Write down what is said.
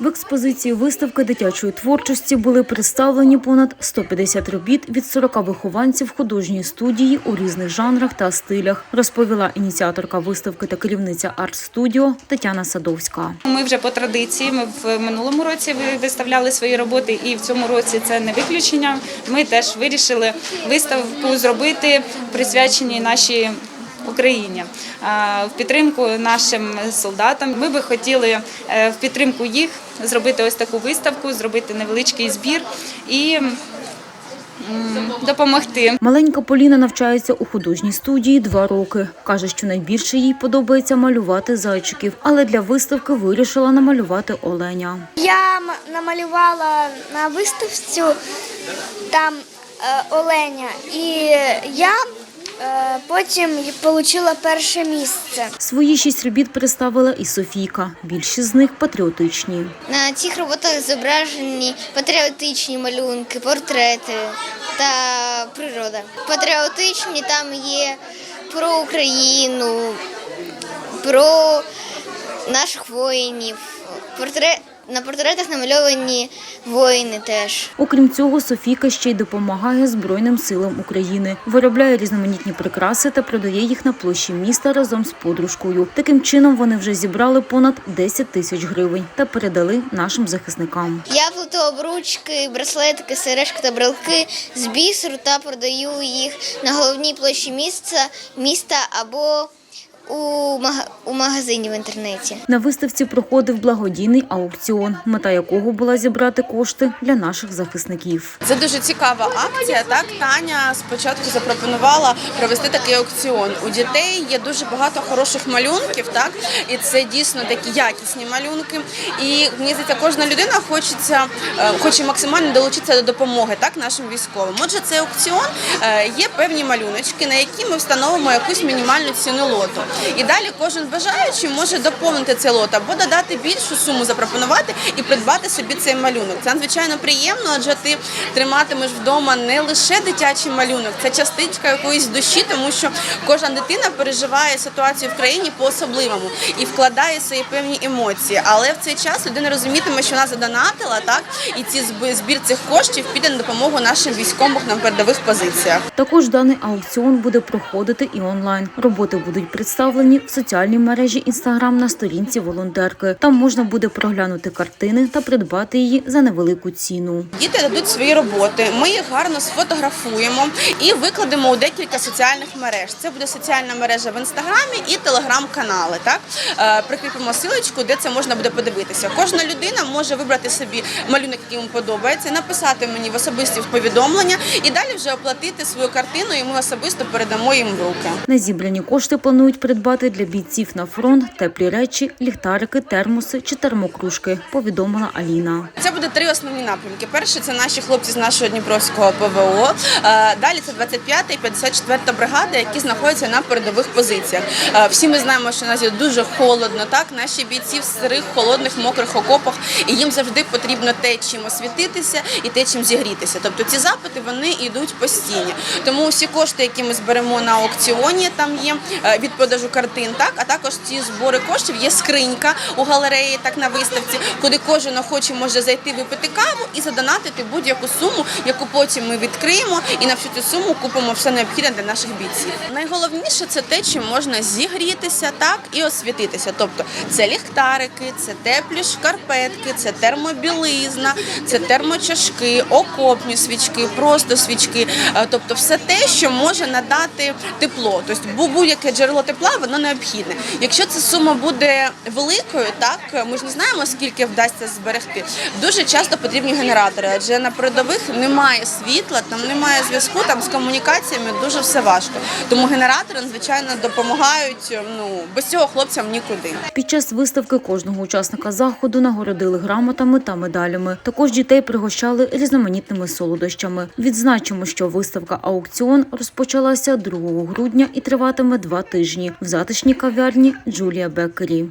В експозиції виставки дитячої творчості були представлені понад 150 робіт від 40 вихованців художньої студії у різних жанрах та стилях, розповіла ініціаторка виставки та керівниця арт-студіо Тетяна Садовська. Ми вже по традиції. Ми в минулому році ви- виставляли свої роботи, і в цьому році це не виключення. Ми теж вирішили виставку зробити присвяченій нашій. Україні в підтримку нашим солдатам. Ми би хотіли е, в підтримку їх зробити ось таку виставку, зробити невеличкий збір і допомогти. Маленька Поліна навчається у художній студії два роки. Каже, що найбільше їй подобається малювати зайчиків, але для виставки вирішила намалювати оленя. Я намалювала на виставці там е, оленя, і я потім отримала перше місце. Свої шість робіт представила і Софійка. Більшість з них патріотичні. На цих роботах зображені патріотичні малюнки, портрети та природа. Патріотичні там є про Україну, про наших воїнів. Портрет... На портретах намальовані воїни теж. Окрім цього, Софійка ще й допомагає Збройним силам України, виробляє різноманітні прикраси та продає їх на площі міста разом з подружкою. Таким чином вони вже зібрали понад 10 тисяч гривень та передали нашим захисникам. Я плету обручки, браслетки, сережки та брелки з бісеру та продаю їх на головній площі міста, міста або у, мага- у магазині в інтернеті. На виставці проходив благодійний аукціон, мета якого була зібрати кошти для наших захисників. Це дуже цікава акція. Так Таня спочатку запропонувала провести такий аукціон. У дітей є дуже багато хороших малюнків, так і це дійсно такі якісні малюнки. І мені здається, кожна людина хочеться, е, хоче максимально долучитися до допомоги так нашим військовим. Отже, цей аукціон е, є певні малюночки, на які ми встановимо якусь мінімальну ціну лоту. І далі кожен бажаючий може доповнити цей лот або додати більшу суму, запропонувати і придбати собі цей малюнок. Це надзвичайно приємно, адже ти триматимеш вдома не лише дитячий малюнок, це частичка якоїсь душі, тому що кожна дитина переживає ситуацію в країні по-особливому і вкладає свої певні емоції. Але в цей час людина розумітиме, що вона задонатила, так і ці зб- збір цих коштів піде на допомогу нашим військовим на передових позиціях. Також даний аукціон буде проходити і онлайн. Роботи будуть представлені в соціальній мережі Інстаграм на сторінці волонтерки. Там можна буде проглянути картини та придбати її за невелику ціну. Діти дадуть свої роботи, ми їх гарно сфотографуємо і викладемо у декілька соціальних мереж. Це буде соціальна мережа в інстаграмі і телеграм-канали. Так Е, прикріпимо силочку, де це можна буде подивитися. Кожна людина може вибрати собі малюнок, який йому подобається, написати мені в особисті повідомлення і далі вже оплатити свою картину, і ми особисто передамо їм в руки. На зібрані кошти планують придбати для бійців на фронт теплі речі, ліхтарики, термоси чи термокружки, повідомила Аліна. Це буде три основні напрямки. Перший це наші хлопці з нашого Дніпровського ПВО. Е, Далі це 25-та і 54-та бригада, які знаходяться на передових позиціях. Е, Всі ми знаємо, що нас дуже холодно. Так, наші бійці в сирих, холодних, мокрих окопах, і їм завжди потрібно те, чим освітитися і те, чим зігрітися. Тобто ці запити вони йдуть постійні. Тому всі кошти, які ми зберемо на аукціоні, там є е, від продажу картин, так а також ці збори коштів є скринька у галереї, так на виставці, куди кожен охоче може зайти випити каву і задонатити будь-яку суму, яку потім ми відкриємо, і на всю цю суму купимо все необхідне для наших бійців. Найголовніше це те, чим можна зігрітися, так і освітитися. Тобто це ліхтарики, це теплі шкарпетки, це термобілизна, це термочашки, окопні свічки, просто свічки. Е, Тобто, все те, що може надати тепло. Тобто будь-яке джерело тепла, воно необхідне. Якщо ця сума буде великою, так ми ж не знаємо, скільки вдасться зберегти. Дуже часто потрібні генератори, адже на передових немає світла, там немає зв'язку, там з комунікаціями дуже все важко. Тому генератори надзвичайно допомагають. Ну без цього хлопцям нікуди. Під час виставки кожного учасника заходу нагородили грамотами та медалями. Також дітей пригощали різноманітними солодощами. Відзначимо, що виставка аукціон розпочалася 2 грудня і триватиме два тижні в затишній кав'ярні Джулія Беккері.